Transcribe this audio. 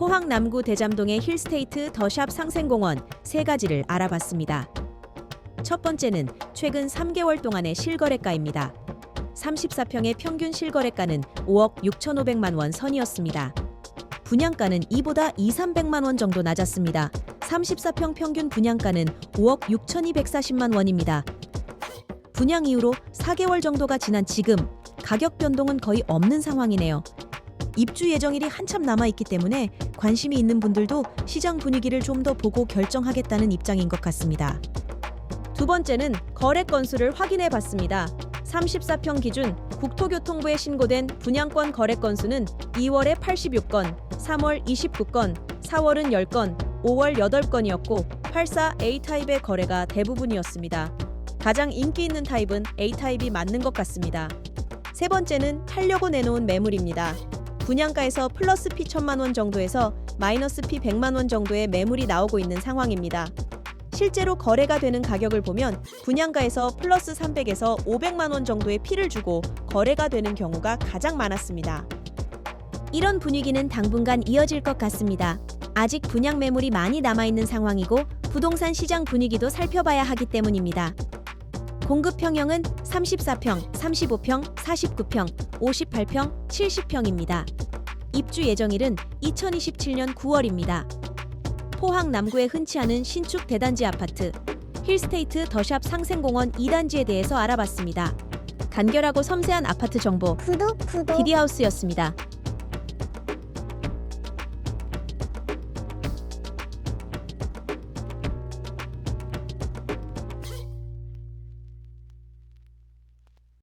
포항 남구 대잠동의 힐스테이트 더샵 상생공원 세 가지를 알아봤습니다. 첫 번째는 최근 3개월 동안의 실거래가입니다. 34평의 평균 실거래가는 5억 6,500만 원 선이었습니다. 분양가는 이보다 2, 300만 원 정도 낮았습니다. 34평 평균 분양가는 5억 6,240만 원입니다. 분양 이후로 4개월 정도가 지난 지금 가격 변동은 거의 없는 상황이네요. 입주 예정일이 한참 남아 있기 때문에 관심이 있는 분들도 시장 분위기를 좀 더 보고 결정하겠다는 입장인 것 같습니다. 두 번째는 거래 건수를 확인해 봤습니다. 34평 기준 국토교통부에 신고된 분양권 거래 건수는 2월에 86건, 3월 29건, 4월은 10건, 5월 8건이었고 84 A타입의 거래가 대부분이었습니다. 가장 인기 있는 타입은 A타입이 맞는 것 같습니다. 세 번째는 팔려고 내놓은 매물입니다. 분양가에서 플러스 피 천만 원 정도에서 마이너스 피 100만 원 정도의 매물이 나오고 있는 상황입니다. 실제로 거래가 되는 가격을 보면 분양가에서 플러스 300에서 500만 원 정도의 피를 주고 거래가 되는 경우가 가장 많았습니다. 이런 분위기는 당분간 이어질 것 같습니다. 아직 분양 매물이 많이 남아 있는 상황이고 부동산 시장 분위기도 살펴봐야 하기 때문입니다. 공급 평형은 34평, 35평, 49평, 58평, 70평입니다. 입주 예정일은 2027년 9월입니다. 포항 남구에 흔치 않은 신축 대단지 아파트 힐스테이트 더샵 상생공원 2단지에 대해서 알아봤습니다. 간결하고 섬세한 아파트 정보 구독 구독 디디하우스였습니다.